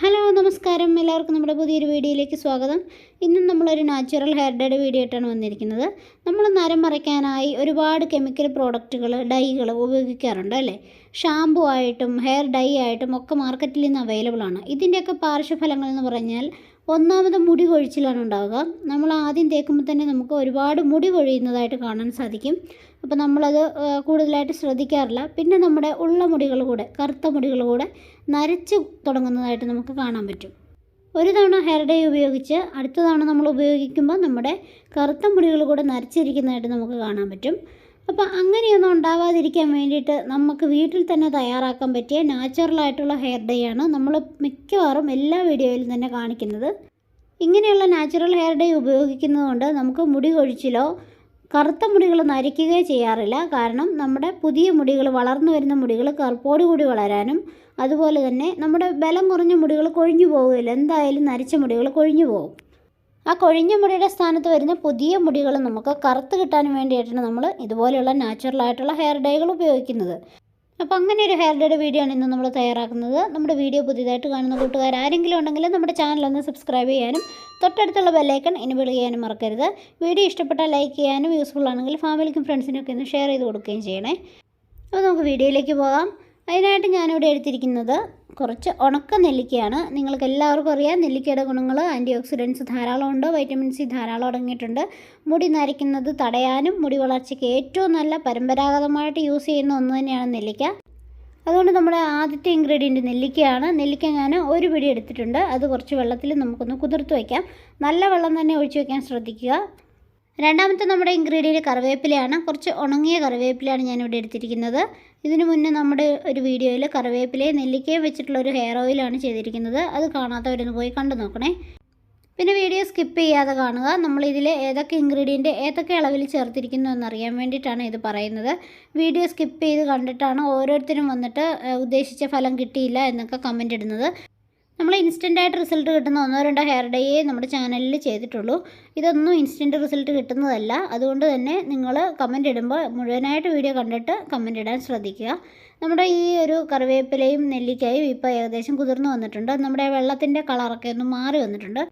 Hello നമസ്കാരം. എല്ലാവർക്കും നമ്മുടെ പുതിയൊരു വീഡിയോയിലേക്ക് സ്വാഗതം. ഇന്നും നമ്മളൊരു നാച്ചുറൽ ഹെയർ ഡേയുടെ വീഡിയോ ആയിട്ടാണ് വന്നിരിക്കുന്നത്. നമ്മൾ നരം മറയ്ക്കാനായി ഒരുപാട് കെമിക്കൽ പ്രോഡക്റ്റുകൾ ഡൈകൾ ഉപയോഗിക്കാറുണ്ട് അല്ലേ? ഷാമ്പു ആയിട്ടും ഹെയർ ഡൈ ആയിട്ടും ഒക്കെ മാർക്കറ്റിൽ നിന്ന് അവൈലബിൾ ആണ്. ഇതിന്റെയൊക്കെ പാർശ്വഫലങ്ങൾ എന്ന് പറഞ്ഞാൽ ഒന്നാമത് മുടി കൊഴിച്ചിലാണ് ഉണ്ടാവുക. നമ്മൾ ആദ്യം തേക്കുമ്പോൾ തന്നെ നമുക്ക് ഒരുപാട് മുടി കൊഴിയുന്നതായിട്ട് കാണാൻ സാധിക്കും. അപ്പോൾ നമ്മളത് കൂടുതലായിട്ട് ശ്രദ്ധിക്കാറില്ല. പിന്നെ നമ്മുടെ ഉള്ള മുടികൾ കൂടെ കറുത്ത മുടികൾ കൂടെ നരച്ച് തുടങ്ങുന്നതായിട്ട് നമുക്ക് കാണാൻ പറ്റും. ഒരു തവണ ഹെയർ ഡേ ഉപയോഗിച്ച് അടുത്ത തവണ നമ്മൾ ഉപയോഗിക്കുമ്പോൾ നമ്മുടെ കറുത്ത മുടികൾ കൂടെ നരച്ചിരിക്കുന്നതായിട്ട് നമുക്ക് കാണാൻ പറ്റും. അപ്പോൾ അങ്ങനെയൊന്നും ഉണ്ടാവാതിരിക്കാൻ വേണ്ടിയിട്ട് നമുക്ക് വീട്ടിൽ തന്നെ തയ്യാറാക്കാൻ പറ്റിയ നാച്ചുറലായിട്ടുള്ള ഹെയർ ഡേ ആണ് നമ്മൾ മിക്കവാറും എല്ലാ വീഡിയോയിലും തന്നെ കാണിക്കുന്നത്. ഇങ്ങനെയുള്ള നാച്ചുറൽ ഹെയർ ഡേ ഉപയോഗിക്കുന്നതുകൊണ്ട് നമുക്ക് മുടി കൊഴിച്ചിലോ കറുത്ത മുടികൾ നരയ്ക്കുകയോ ചെയ്യാറില്ല. കാരണം നമ്മുടെ പുതിയ മുടികൾ വളർന്നു വരുന്ന മുടികൾ കറുപ്പോടുകൂടി വളരാനും അതുപോലെ തന്നെ നമ്മുടെ ബലം കുറഞ്ഞ മുടികൾ കൊഴിഞ്ഞു പോകില്ല എന്തായാലും നരച്ച മുടികൾ കൊഴിഞ്ഞു പോകും. ആ കൊഴിഞ്ഞ മുടിയുടെ സ്ഥാനത്ത് വരുന്ന പുതിയ മുടികൾ നമുക്ക് കറുത്ത് കിട്ടാൻ വേണ്ടിയിട്ടാണ് നമ്മൾ ഇതുപോലെയുള്ള നാച്ചുറലായിട്ടുള്ള ഹെയർ ഡൈകൾ ഉപയോഗിക്കുന്നത്. അപ്പോൾ അങ്ങനെ ഒരു ഹെയർ ഡേയുടെ വീഡിയോ ആണ് ഇന്ന് നമ്മൾ തയ്യാറാക്കുന്നത്. നമ്മുടെ വീഡിയോ പുതിയതായിട്ട് കാണുന്ന കൂട്ടുകാർ ആരെങ്കിലും ഉണ്ടെങ്കിൽ നമ്മുടെ ചാനൽ ഒന്ന് സബ്സ്ക്രൈബ് ചെയ്യാനും തൊട്ടടുത്തുള്ള ബെല്ലൈക്കൺ ഇനിബിൾ ചെയ്യാനും മറക്കരുത്. വീഡിയോ ഇഷ്ടപ്പെട്ടാൽ ലൈക്ക് ചെയ്യാനും യൂസ്ഫുൾ ആണെങ്കിൽ ഫാമിലിക്കും ഫ്രണ്ട്സിനും ഒക്കെ ഒന്ന് ഷെയർ ചെയ്ത് കൊടുക്കുകയും ചെയ്യണേ. അപ്പോൾ നമുക്ക് വീഡിയോയിലേക്ക് പോകാം. അതിനായിട്ട് ഞാനിവിടെ എടുത്തിരിക്കുന്നത് കുറച്ച് ഉണക്ക നെല്ലിക്കയാണ്. നിങ്ങൾക്ക് എല്ലാവർക്കും അറിയാം നെല്ലിക്കയുടെ ഗുണങ്ങൾ ആന്റി ഓക്സിഡൻസ് ധാരാളമുണ്ട് വൈറ്റമിൻ സി ധാരാളം അടങ്ങിയിട്ടുണ്ട്. മുടി നരയ്ക്കുന്നത് തടയാനും മുടി വളർച്ചയ്ക്ക് ഏറ്റവും നല്ല പരമ്പരാഗതമായിട്ട് യൂസ് ചെയ്യുന്ന ഒന്ന് തന്നെയാണ് നെല്ലിക്ക. അതുകൊണ്ട് നമ്മുടെ ആദ്യത്തെ ഇൻഗ്രീഡിയന്റ് നെല്ലിക്കയാണ്. നെല്ലിക്ക ഞാൻ ഒരു പിടി എടുത്തിട്ടുണ്ട്. അത് കുറച്ച് വെള്ളത്തിൽ നമുക്കൊന്ന് കുതിർത്ത് വയ്ക്കാം നല്ല വെള്ളം തന്നെ ഒഴിച്ചു വയ്ക്കാൻ ശ്രദ്ധിക്കുക. രണ്ടാമത്തെ നമ്മുടെ ഇൻഗ്രീഡിയന്റ് കറിവേപ്പിലയാണ്. കുറച്ച് ഉണങ്ങിയ കറിവേപ്പിലയാണ് ഞാനിവിടെ എടുത്തിരിക്കുന്നത്. ഇതിന് മുന്നേ നമ്മുടെ ഒരു വീഡിയോയിൽ കറിവേപ്പിലയും നെല്ലിക്കയും വെച്ചിട്ടുള്ള ഒരു ഹെയർ ഓയിലാണ് ചെയ്തിരിക്കുന്നത്. അത് കാണാത്തവരൊന്ന് പോയി കണ്ടു നോക്കണേ. പിന്നെ വീഡിയോ സ്കിപ്പ് ചെയ്യാതെ കാണുക. നമ്മൾ ഏതൊക്കെ ഇൻഗ്രീഡിയന്റ് ഏതൊക്കെ അളവിൽ ചേർത്തിരിക്കുന്നു എന്നറിയാൻ വേണ്ടിയിട്ടാണ് ഇത് പറയുന്നത്. വീഡിയോ സ്കിപ്പ് ചെയ്ത് കണ്ടിട്ടാണ് ഓരോരുത്തരും വന്നിട്ട് ഉദ്ദേശിച്ച ഫലം കിട്ടിയില്ല എന്നൊക്കെ കമന്റ് ഇടുന്നത്. നമ്മൾ ഇൻസ്റ്റന്റ് ആയിട്ട് റിസൾട്ട് കിട്ടുന്ന ഒന്നോ രണ്ടോ ഹെയർ ഡേയേ നമ്മുടെ ചാനലിൽ ചെയ്തിട്ടുള്ളൂ. ഇതൊന്നും ഇൻസ്റ്റന്റ് റിസൾട്ട് കിട്ടുന്നതല്ല. അതുകൊണ്ട് തന്നെ നിങ്ങൾ കമന്റ് ഇടുമ്പോൾ മുഴുവനായിട്ട് വീഡിയോ കണ്ടിട്ട് കമന്റ് ഇടാൻ ശ്രദ്ധിക്കുക. നമ്മുടെ ഈ ഒരു കറിവേപ്പിലയും നെല്ലിക്കായും ഇപ്പോൾ ഏകദേശം കുതിർന്നു വന്നിട്ടുണ്ട്. നമ്മുടെ വെള്ളത്തിന്റെ കളറൊക്കെ ഒന്ന് മാറി വന്നിട്ടുണ്ട്.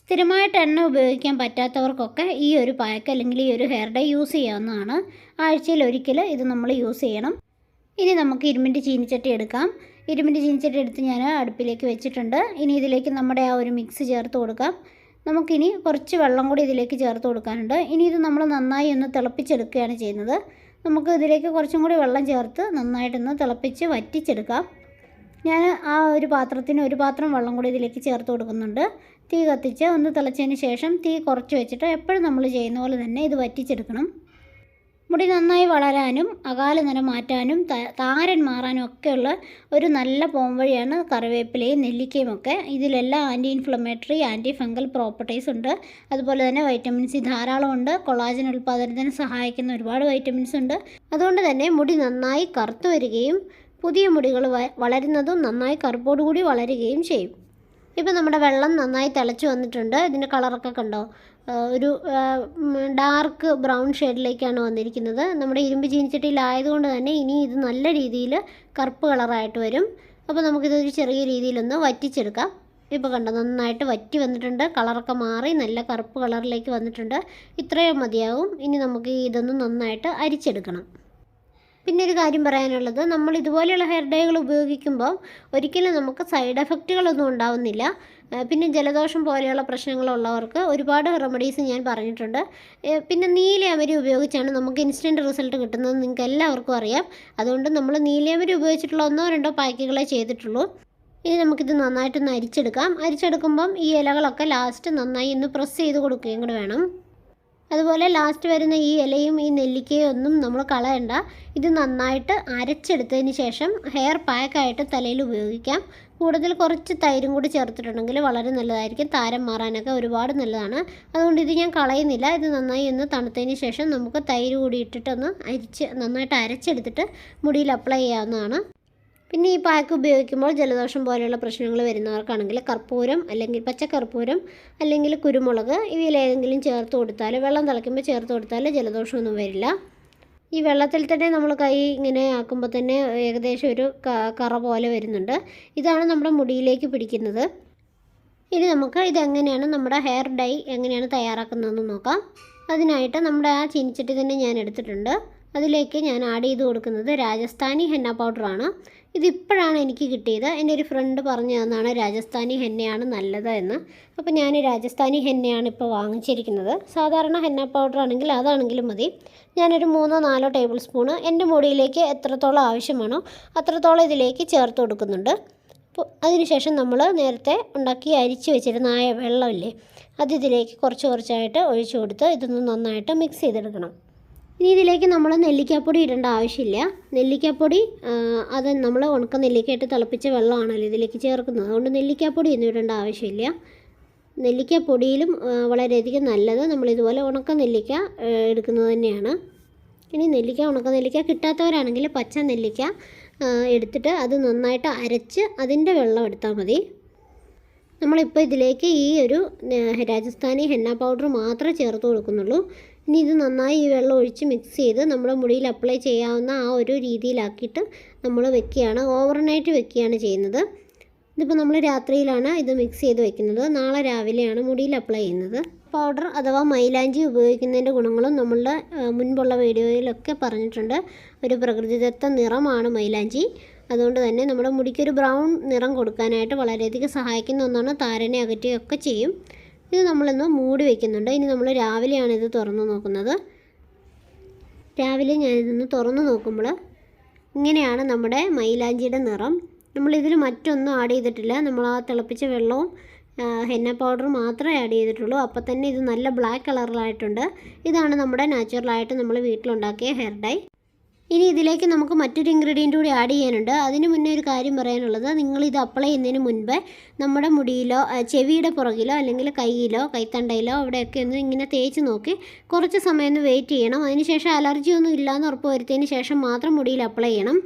സ്ഥിരമായിട്ട് എണ്ണ ഉപയോഗിക്കാൻ പറ്റാത്തവർക്കൊക്കെ ഈ ഒരു പാക്ക് അല്ലെങ്കിൽ ഈ ഒരു ഹെയർ ഡേ യൂസ് ചെയ്യാവുന്നതാണ്. ആഴ്ചയിൽ ഒരിക്കൽ ഇത് നമ്മൾ യൂസ് ചെയ്യണം. ഇനി നമുക്ക് ഇരുമിന്റെ ചീനിച്ചട്ടി എടുക്കാം. ഇരുമ്പിന്റെ ചീനിച്ചട്ടി എടുത്ത് ഞാൻ അടുപ്പിലേക്ക് വെച്ചിട്ടുണ്ട്. ഇനി ഇതിലേക്ക് നമ്മുടെ ആ ഒരു മിക്സ് ചേർത്ത് കൊടുക്കാം. നമുക്കിനി കുറച്ച് വെള്ളം കൂടി ഇതിലേക്ക് ചേർത്ത് കൊടുക്കാനുണ്ട്. ഇനി ഇത് നമ്മൾ നന്നായി ഒന്ന് തിളപ്പിച്ചെടുക്കുകയാണ് ചെയ്യുന്നത്. നമുക്ക് ഇതിലേക്ക് കുറച്ചും കൂടി വെള്ളം ചേർത്ത് നന്നായിട്ടൊന്ന് തിളപ്പിച്ച് വറ്റിച്ചെടുക്കാം. ഞാൻ ആ ഒരു പാത്രത്തിന് ഒരു പാത്രം വെള്ളം കൂടി ഇതിലേക്ക് ചേർത്ത് കൊടുക്കുന്നുണ്ട്. തീ കത്തിച്ച് ഒന്ന് തിളച്ചതിന് ശേഷം തീ കുറച്ച് വെച്ചിട്ട് എപ്പോഴും നമ്മൾ ചെയ്യുന്ന പോലെ തന്നെ ഇത് വറ്റിച്ചെടുക്കണം. മുടി നന്നായി വളരാനും അകാല നിറം മാറ്റാനും താരൻ മാറാനും ഒക്കെയുള്ള ഒരു നല്ല പോംവഴിയാണ് കറിവേപ്പിലയും നെല്ലിക്കയും ഒക്കെ. ഇതിലെല്ലാം anti inflammatory anti fungal properties ഉണ്ട്. അതുപോലെ തന്നെ വൈറ്റമിൻ സി ധാരാളമുണ്ട് കൊളാജൻ ഉൽപ്പാദനത്തിന് സഹായിക്കുന്ന ഒരുപാട് വൈറ്റമിൻസ് ഉണ്ട്. അതുകൊണ്ട് തന്നെ മുടി നന്നായി കറുത്തു വരികയും പുതിയ മുടികൾ വളരുന്നതും നന്നായി കറുപ്പോടുകൂടി വളരുകയും ചെയ്യും. ഇപ്പം നമ്മുടെ വെള്ളം നന്നായി തിളച്ച് വന്നിട്ടുണ്ട്. ഇതിന്റെ കളറൊക്കെ കണ്ടോ? ഒരു ഡാർക്ക് ബ്രൗൺ ഷെയ്ഡിലേക്കാണ് വന്നിരിക്കുന്നത്. നമ്മുടെ ഇരുമ്പ് ചീനിച്ചട്ടിയിലായതുകൊണ്ട് തന്നെ ഇനി ഇത് നല്ല രീതിയിൽ കറുപ്പ് കളറായിട്ട് വരും. അപ്പോൾ നമുക്കിതൊരു ചെറിയ രീതിയിലൊന്ന് വറ്റിച്ചെടുക്കാം. ഇപ്പോൾ കണ്ടോ നന്നായിട്ട് വറ്റി വന്നിട്ടുണ്ട്. കളറൊക്കെ മാറി നല്ല കറുപ്പ് കളറിലേക്ക് വന്നിട്ടുണ്ട്. ഇത്രയും മതിയാവും. ഇനി നമുക്ക് ഇതൊന്ന് നന്നായിട്ട് അരിച്ചെടുക്കണം. പിന്നെ ഒരു കാര്യം പറയാനുള്ളത് നമ്മൾ ഇതുപോലെയുള്ള ഹെയർ ഡൈകൾ ഉപയോഗിക്കുമ്പോൾ ഒരിക്കലും നമുക്ക് സൈഡ് എഫക്റ്റുകളൊന്നും ഉണ്ടാവുന്നില്ല. പിന്നെ ജലദോഷം പോലെയുള്ള പ്രശ്നങ്ങളുള്ളവർക്ക് ഒരുപാട് റെമഡീസ് ഞാൻ പറഞ്ഞിട്ടുണ്ട്. പിന്നെ നീലയമരി ഉപയോഗിച്ചാണ് നമുക്ക് ഇൻസ്റ്റന്റ് റിസൾട്ട് കിട്ടുന്നത് നിങ്ങൾക്ക് എല്ലാവർക്കും അറിയാം. അതുകൊണ്ട് നമ്മൾ നീലയമരി ഉപയോഗിച്ചിട്ടുള്ള ഒന്നോ രണ്ടോ പാക്കുകളെ ചെയ്തിട്ടുള്ളൂ. ഇനി നമുക്കിത് നന്നായിട്ടൊന്ന് അരിച്ചെടുക്കാം. അരിച്ചെടുക്കുമ്പം ഈ ഇലകളൊക്കെ ലാസ്റ്റ് നന്നായി ഒന്ന് പ്രസ് ചെയ്ത് കൊടുക്കുകയും കൂടെ വേണം. അതുപോലെ ലാസ്റ്റ് വരുന്ന ഈ ഇലയും ഈ നെല്ലിക്കയും ഒന്നും നമ്മൾ കളയണ്ട. ഇത് നന്നായിട്ട് അരച്ചെടുത്തതിന് ശേഷം ഹെയർ പാക്കായിട്ട് തലയിൽ ഉപയോഗിക്കാം. കൂടുതൽ കുറച്ച് തൈരും കൂടി ചേർത്തിട്ടുണ്ടെങ്കിൽ വളരെ നല്ലതായിരിക്കും. താരം മാറാനൊക്കെ ഒരുപാട് നല്ലതാണ്. അതുകൊണ്ട് ഇത് ഞാൻ കളയുന്നില്ല. ഇത് നന്നായി ഒന്ന് തണുത്തതിന് ശേഷം നമുക്ക് തൈര് കൂടി ഇട്ടിട്ടൊന്ന് അരിച്ച് നന്നായിട്ട് അരച്ചെടുത്തിട്ട് മുടിയിൽ അപ്ലൈ ചെയ്യാവുന്നതാണ്. പിന്നെ ഈ പാക്ക് ഉപയോഗിക്കുമ്പോൾ ജലദോഷം പോലെയുള്ള പ്രശ്നങ്ങൾ വരുന്നവർക്കാണെങ്കിൽ കർപ്പൂരം അല്ലെങ്കിൽ പച്ചക്കർപ്പൂരം അല്ലെങ്കിൽ കുരുമുളക് ഇവയിലേതെങ്കിലും ചേർത്ത് കൊടുത്താൽ വെള്ളം തിളയ്ക്കുമ്പോൾ ചേർത്ത് കൊടുത്താൽ ജലദോഷമൊന്നും വരില്ല. ഈ വെള്ളത്തിൽ തന്നെ നമ്മൾ കൈ ഇങ്ങനെ ആക്കുമ്പോൾ തന്നെ ഏകദേശം ഒരു കറ പോലെ വരുന്നുണ്ട്. ഇതാണ് നമ്മുടെ മുടിയിലേക്ക് പിടിക്കുന്നത്. ഇനി നമുക്ക് ഇതെങ്ങനെയാണ് നമ്മുടെ ഹെയർ ഡൈ എങ്ങനെയാണ് തയ്യാറാക്കുന്നതെന്ന് നോക്കാം. അതിനായിട്ട് നമ്മുടെ ആ ചീനിച്ചട്ടി തന്നെ ഞാൻ എടുത്തിട്ടുണ്ട്. അതിലേക്ക് ഞാൻ ആഡ് ചെയ്ത് കൊടുക്കുന്നത് രാജസ്ഥാനി ഹെന്ന പൗഡറാണ് ഇതിപ്പോഴാണ് എനിക്ക് കിട്ടിയത്. എന്റെ ഒരു ഫ്രണ്ട് പറഞ്ഞു തന്നാണ് രാജസ്ഥാനി ഹെന്നയാണ് നല്ലത് എന്ന് അപ്പോൾ ഞാൻ രാജസ്ഥാനി ഹെന്നയാണ് ഇപ്പോൾ വാങ്ങിച്ചിരിക്കുന്നത്. സാധാരണ ഹെന്ന പൗഡർ ആണെങ്കിൽ അതാണെങ്കിലും മതി. ഞാനൊരു മൂന്നോ നാലോ ടേബിൾ സ്പൂണ് എന്റെ മുടിയിലേക്ക് എത്രത്തോളം ആവശ്യമാണോ അത്രത്തോളം ഇതിലേക്ക് ചേർത്ത് കൊടുക്കുന്നുണ്ട്. അപ്പോൾ അതിനുശേഷം നമ്മൾ നേരത്തെ ഉണ്ടാക്കി അരിച്ച് വെച്ചിരുന്ന ആ വെള്ളമില്ലേ അത് ഇതിലേക്ക് കുറച്ച് കുറച്ചായിട്ട് ഒഴിച്ചു കൊടുത്ത് ഇതൊന്ന് നന്നായിട്ട് മിക്സ് ചെയ്തെടുക്കണം. ഇനി ഇതിലേക്ക് നമ്മൾ നെല്ലിക്കാപ്പൊടി ഇടേണ്ട ആവശ്യമില്ല. നെല്ലിക്കാപ്പൊടി അത് നമ്മൾ ഉണക്ക നെല്ലിക്കയിട്ട് തിളപ്പിച്ച വെള്ളമാണല്ലോ ഇതിലേക്ക് ചേർക്കുന്നത്. അതുകൊണ്ട് നെല്ലിക്കാപ്പൊടി ഒന്നും ഇടേണ്ട ആവശ്യമില്ല. നെല്ലിക്കാപ്പൊടിയിലും വളരെയധികം നല്ലത് നമ്മളിതുപോലെ ഉണക്ക നെല്ലിക്ക എടുക്കുന്നത് തന്നെയാണ്. ഇനി നെല്ലിക്ക ഉണക്ക നെല്ലിക്ക കിട്ടാത്തവരാണെങ്കിൽ പച്ച നെല്ലിക്ക എടുത്തിട്ട് അത് നന്നായിട്ട് അരച്ച് അതിന്റെ വെള്ളം എടുത്താൽ മതി. നമ്മളിപ്പോൾ ഇതിലേക്ക് ഈ ഒരു രാജസ്ഥാനി ഹെന്ന പൗഡർ മാത്രമേ ചേർത്ത് കൊടുക്കുന്നുള്ളൂ. ഇനി ഇത് നന്നായി ഈ വെള്ളം ഒഴിച്ച് മിക്സ് ചെയ്ത് നമ്മുടെ മുടിയിൽ അപ്ലൈ ചെയ്യാവുന്ന ആ ഒരു രീതിയിലാക്കിയിട്ട് നമ്മൾ വെക്കുകയാണ്. ഓവർനൈറ്റ് വെക്കുകയാണ് ചെയ്യുന്നത്. ഇതിപ്പോൾ നമ്മൾ രാത്രിയിലാണ് ഇത് മിക്സ് ചെയ്ത് വെക്കുന്നത്. നാളെ രാവിലെയാണ് മുടിയിൽ അപ്ലൈ ചെയ്യുന്നത്. പൗഡർ അഥവാ മൈലാഞ്ചി ഉപയോഗിക്കുന്നതിന്റെ ഗുണങ്ങളും നമ്മളുടെ മുൻപുള്ള വീഡിയോയിലൊക്കെ പറഞ്ഞിട്ടുണ്ട്. ഒരു പ്രകൃതിദത്ത നിറമാണ് മൈലാഞ്ചി. അതുകൊണ്ട് തന്നെ നമ്മുടെ മുടിക്കൊരു ബ്രൗൺ നിറം കൊടുക്കാനായിട്ട് വളരെയധികം സഹായിക്കുന്ന ഒന്നാണ് താരനെ അകറ്റുകയൊക്കെ ചെയ്യും. ഇത് നമ്മളിന്ന് മൂടി വയ്ക്കുന്നുണ്ട് ഇനി നമ്മൾ രാവിലെയാണ് ഇത് തുറന്ന് നോക്കുന്നത്. രാവിലെ ഞാനിതൊന്ന് തുറന്നു നോക്കുമ്പോൾ ഇങ്ങനെയാണ് നമ്മുടെ മൈലാഞ്ചിയുടെ നിറം. നമ്മളിതിൽ മറ്റൊന്നും ആഡ് ചെയ്തിട്ടില്ല. നമ്മൾ ആ തിളപ്പിച്ച വെള്ളവും ഹെന്ന പൗഡർ മാത്രമേ ആഡ് ചെയ്തിട്ടുള്ളൂ. അപ്പോൾ തന്നെ ഇത് നല്ല ബ്ലാക്ക് കളറിലായിട്ടുണ്ട് ഇതാണ് നമ്മുടെ നാച്ചുറലായിട്ട് നമ്മൾ വീട്ടിലുണ്ടാക്കിയ ഹെയർ ഡൈ ഇനി ഇതിലേക്ക് നമുക്ക് മറ്റൊരു ഇൻഗ്രീഡിയന്റ് കൂടി ആഡ് ചെയ്യാനുണ്ട്. അതിന് മുന്നേ ഒരു കാര്യം പറയാനുള്ളത് നിങ്ങളിത് അപ്ലൈ ചെയ്യുന്നതിന് മുൻപ് നമ്മുടെ മുടിയിലോ ചെവിയുടെ പുറകിലോ അല്ലെങ്കിൽ കൈയിലോ കൈത്തണ്ടയിലോ അവിടെയൊക്കെ ഒന്ന് ഇങ്ങനെ തേച്ച് നോക്കി കുറച്ച് സമയം ഒന്ന് വെയിറ്റ് ചെയ്യണം. അതിനുശേഷം അലർജി ഒന്നും ഇല്ലയെന്ന് ഉറപ്പ് വരുത്തിയതിന് ശേഷം മാത്രം മുടിയിൽ അപ്ലൈ ചെയ്യണം.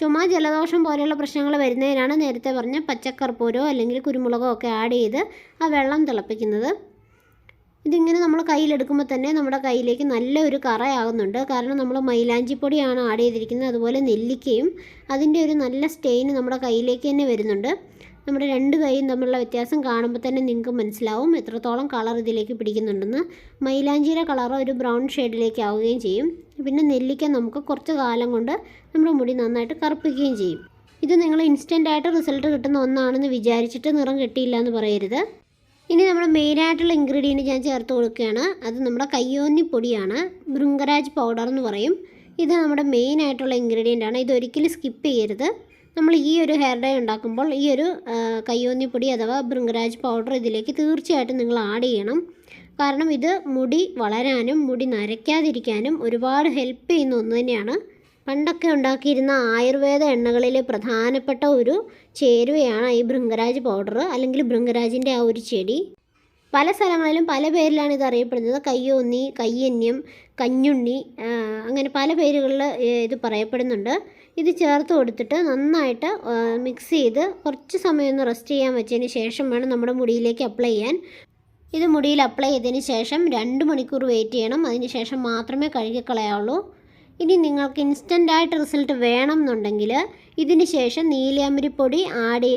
ചുമ ജലദോഷം പോലെയുള്ള പ്രശ്നങ്ങൾ വരുന്നതിനാണ് നേരത്തെ പറഞ്ഞ പച്ചക്കർപ്പൂരോ അല്ലെങ്കിൽ കുരുമുളകോ ഒക്കെ ആഡ് ചെയ്ത് ആ വെള്ളം തിളപ്പിക്കുന്നത്. ഇതിങ്ങനെ നമ്മൾ കയ്യിലെടുക്കുമ്പോൾ തന്നെ നമ്മുടെ കയ്യിലേക്ക് നല്ലൊരു കറയാകുന്നുണ്ട്. കാരണം നമ്മൾ മൈലാഞ്ചിപ്പൊടിയാണ് ആഡ് ചെയ്തിരിക്കുന്നത്. അതുപോലെ നെല്ലിക്കയും അതിന്റെ ഒരു നല്ല സ്റ്റെയിൻ നമ്മുടെ കയ്യിലേക്ക് തന്നെ വരുന്നുണ്ട്. നമ്മുടെ രണ്ട് കൈയും തമ്മിലുള്ള വ്യത്യാസം കാണുമ്പോൾ തന്നെ നിങ്ങൾക്ക് മനസ്സിലാവും. എത്രത്തോളം കളർ ഇതിലേക്ക് പിടിക്കുന്നുണ്ടെന്ന്. മൈലാഞ്ചിയുടെ കളർ ഒരു ബ്രൗൺ ഷെയ്ഡിലേക്ക് ആവുകയും ചെയ്യും. പിന്നെ നെല്ലിക്ക നമുക്ക് കുറച്ച് കാലം കൊണ്ട് നമ്മുടെ മുടി നന്നായിട്ട് കറുപ്പിക്കുകയും ചെയ്യും. ഇത് നിങ്ങൾ ഇൻസ്റ്റന്റായിട്ട് റിസൾട്ട് കിട്ടുന്ന ഒന്നാണെന്ന് വിചാരിച്ചിട്ട് നിറം കിട്ടിയില്ല എന്ന് പറയരുത്. ഇനി നമ്മൾ മെയിനായിട്ടുള്ള ഇൻഗ്രീഡിയന്റ് ഞാൻ ചേർത്ത് കൊടുക്കുകയാണ്. അത് നമ്മുടെ കയ്യോന്നി പൊടിയാണ്. ബൃങ്കരാജ് പൗഡർ എന്ന് പറയും. ഇത് നമ്മുടെ മെയിൻ ആയിട്ടുള്ള ഇൻഗ്രീഡിയന്റ് ആണ്. ഇതൊരിക്കലും സ്കിപ്പ് ചെയ്യരുത്. നമ്മൾ ഈ ഒരു ഹെയർ ഡൈ ഉണ്ടാക്കുമ്പോൾ ഈ ഒരു ആ, കയ്യോന്നി പൊടി അഥവാ ബൃങ്കരാജ് പൗഡർ ഇതിലേക്ക് തീർച്ചയായിട്ടും നിങ്ങൾ ആഡ് ചെയ്യണം. കാരണം ഇത് മുടി വളരാനും മുടി നരയ്ക്കാതിരിക്കാനും ഒരുപാട് ഹെൽപ്പ് ചെയ്യുന്ന ഒന്ന് തന്നെയാണ്. പണ്ടൊക്കെ ഉണ്ടാക്കിയിരുന്ന ആയുർവേദ എണ്ണകളിലെ പ്രധാനപ്പെട്ട ഒരു ചേരുവയാണ് ഈ ഭൃംഗരാജ് പൗഡർ അല്ലെങ്കിൽ ഭൃംഗരാജിന്റെ ആ ഒരു ചെടി. പല സ്ഥലങ്ങളിലും പല പേരിലാണ് ഇത് അറിയപ്പെടുന്നത്. കയ്യോന്നി കയ്യന്യം കഞ്ഞുണ്ണി അങ്ങനെ പല പേരുകളിൽ ഇത് പറയപ്പെടുന്നുണ്ട്. ഇത് ചേർത്ത് കൊടുത്തിട്ട് നന്നായിട്ട് മിക്സ് ചെയ്ത് കുറച്ച് സമയം ഒന്ന് റെസ്റ്റ് ചെയ്യാൻ വെച്ചതിന് ശേഷം വേണം നമ്മുടെ മുടിയിലേക്ക് അപ്ലൈ ചെയ്യാൻ. ഇത് മുടിയിൽ അപ്ലൈ ചെയ്തതിന് ശേഷം രണ്ട് മണിക്കൂർ വെയിറ്റ് ചെയ്യണം. അതിന് ശേഷം മാത്രമേ കഴുകിക്കളയാവുള്ളൂ. ഇനി നിങ്ങൾക്ക് ഇൻസ്റ്റന്റ് ആയിട്ട് റിസൾട്ട് വേണം എന്നുണ്ടെങ്കിൽ ഇതിന് ശേഷം നീലയാമ്പരിപ്പൊടി ആടി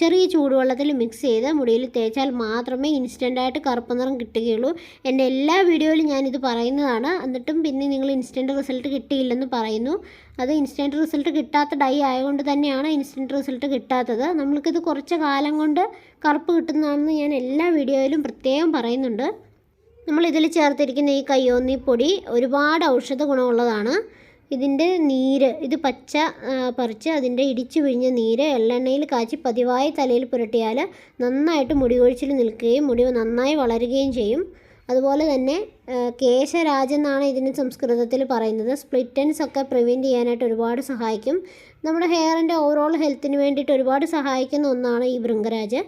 ചെറിയ ചൂടുവെള്ളത്തിൽ മിക്സ് ചെയ്ത് മുടിയിൽ തേച്ചാൽ മാത്രമേ ഇൻസ്റ്റന്റായിട്ട് കറുപ്പ് നിറം കിട്ടുകയുള്ളൂ. എന്റെ എല്ലാ വീഡിയോയിലും ഞാനിത് പറയുന്നതാണ്. എന്നിട്ടും പിന്നെ നിങ്ങൾ ഇൻസ്റ്റന്റ് റിസൾട്ട് കിട്ടിയില്ലെന്ന് പറയുന്നു. അത് ഇൻസ്റ്റന്റ് റിസൾട്ട് കിട്ടാത്ത ഡൈ ആയതുകൊണ്ട് തന്നെയാണ് ഇൻസ്റ്റന്റ് റിസൾട്ട് കിട്ടാത്തത്. നമ്മൾക്കിത് കുറച്ച് കാലം കൊണ്ട് കറുപ്പ് കിട്ടുന്നതാണെന്ന് ഞാൻ എല്ലാ വീഡിയോയിലും പ്രത്യേകം പറയുന്നുണ്ട്. നമ്മൾ ഇതിൽ ചേർത്തിരിക്കുന്ന ഈ കയ്യോന്നിപ്പൊടി ഒരുപാട് ഔഷധ ഗുണമുള്ളതാണ്. ഇതിന്റെ നീര് ഇത് പച്ച പറിച്ച് അതിന്റെ ഇടിച്ചു പിഴിഞ്ഞ നീര് എള്ളെണ്ണയിൽ കാച്ചി പതിവായി തലയിൽ പുരട്ടിയാൽ നന്നായിട്ട് മുടി കൊഴിച്ചിൽ നിൽക്കുകയും മുടി നന്നായി വളരുകയും ചെയ്യും. അതുപോലെ തന്നെ കേശരാജ് എന്നാണ് ഇതിന് സംസ്കൃതത്തിൽ പറയുന്നത്. സ്പ്ലിറ്റൻസ് ഒക്കെ പ്രിവെന്റ് ചെയ്യാനായിട്ട് ഒരുപാട് സഹായിക്കും. നമ്മുടെ ഹെയറിന്റെ ഓവറോൾ ഹെൽത്തിന് വേണ്ടിയിട്ട് ഒരുപാട് സഹായിക്കുന്ന ഒന്നാണ് ഈ ഭൃംഗരാജ്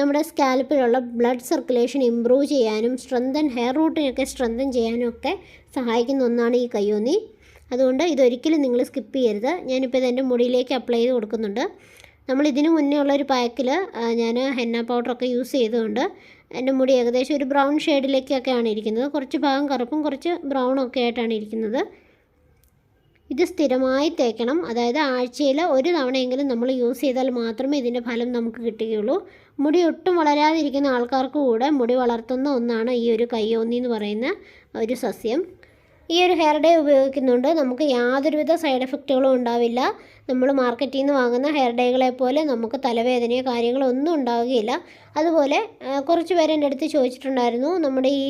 നമ്മുടെ സ്കാൽപ്പിലുള്ള ബ്ലഡ് സർക്കുലേഷൻ ഇമ്പ്രൂവ് ചെയ്യാനും സ്ട്രെങ്തൻ ഹെയർ റൂട്ടിനൊക്കെ സ്ട്രെങ്തൻ ചെയ്യാനും ഒക്കെ സഹായിക്കുന്ന ഒന്നാണ് ഈ കയ്യോന്നി. അതുകൊണ്ട് ഇതൊരിക്കലും നിങ്ങൾ സ്കിപ്പ് ചെയ്യരുത്. ഞാനിപ്പോൾ ഇത് എന്റെ മുടിയിലേക്ക് അപ്ലൈ ചെയ്ത് കൊടുക്കുന്നുണ്ട്. നമ്മൾ ഇതിനു മുന്നേ ഉള്ള ഒരു പാക്കിൽ ഞാൻ ഹെന്ന പൗഡറൊക്കെ യൂസ് ചെയ്തുകൊണ്ട് എന്റെ മുടി ഏകദേശം ഒരു ബ്രൗൺ ഷെയ്ഡിലേക്കൊക്കെയാണ് ഇരിക്കുന്നത്. കുറച്ച് ഭാഗം കറുപ്പും കുറച്ച് ബ്രൗണും ഒക്കെ ആയിട്ടാണ് ഇരിക്കുന്നത്. ഇത് സ്ഥിരമായി തേക്കണം. അതായത് ആഴ്ചയിൽ ഒരു തവണയെങ്കിലും നമ്മൾ യൂസ് ചെയ്താൽ മാത്രമേ ഇതിന്റെ ഫലം നമുക്ക് കിട്ടുകയുള്ളൂ. മുടി ഒട്ടും വളരാതിരിക്കുന്ന ആൾക്കാർക്ക് കൂടെ മുടി വളർത്തുന്ന ഒന്നാണ് ഈ ഒരു കയ്യോന്നി എന്ന് പറയുന്ന ഒരു സസ്യം. ഈ ഒരു ഹെയർ ഡേ ഉപയോഗിക്കുന്നുണ്ട്. നമുക്ക് യാതൊരുവിധ സൈഡ് എഫക്റ്റുകളും ഉണ്ടാവില്ല. നമ്മൾ മാർക്കറ്റിൽ നിന്ന് വാങ്ങുന്ന ഹെയർ ഡേകളെ പോലെ നമുക്ക് തലവേദനയോ കാര്യങ്ങളോ ഒന്നും ഉണ്ടാവുകയില്ല. അതുപോലെ കുറച്ച് പേര് എന്റെ അടുത്ത് ചോദിച്ചിട്ടുണ്ടായിരുന്നു. നമ്മുടെ ഈ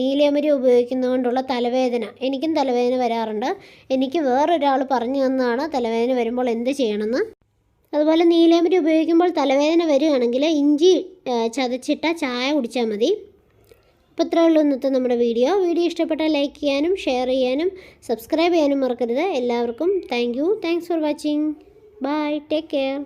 നീലയമരി ഉപയോഗിക്കുന്നതുകൊണ്ടുള്ള തലവേദന. എനിക്കും തലവേദന വരാറുണ്ട്. എനിക്ക് വേറൊരാൾ പറഞ്ഞു തന്നതാണ് തലവേദന വരുമ്പോൾ എന്ത് ചെയ്യണമെന്ന്. അതുപോലെ നീലയമരി ഉപയോഗിക്കുമ്പോൾ തലവേദന വരികയാണെങ്കിൽ ഇഞ്ചി ചതച്ചിട്ട ചായ കുടിച്ചാൽ മതി. അപ്പോൾ ഇത്രയേ ഉള്ളൂ ഇന്നത്തെ നമ്മുടെ വീഡിയോ. വീഡിയോ ഇഷ്ടപ്പെട്ടാൽ ലൈക്ക് ചെയ്യാനും ഷെയർ ചെയ്യാനും സബ്സ്ക്രൈബ് ചെയ്യാനും മറക്കരുത്. എല്ലാവർക്കും thank you thanks for watching bye take care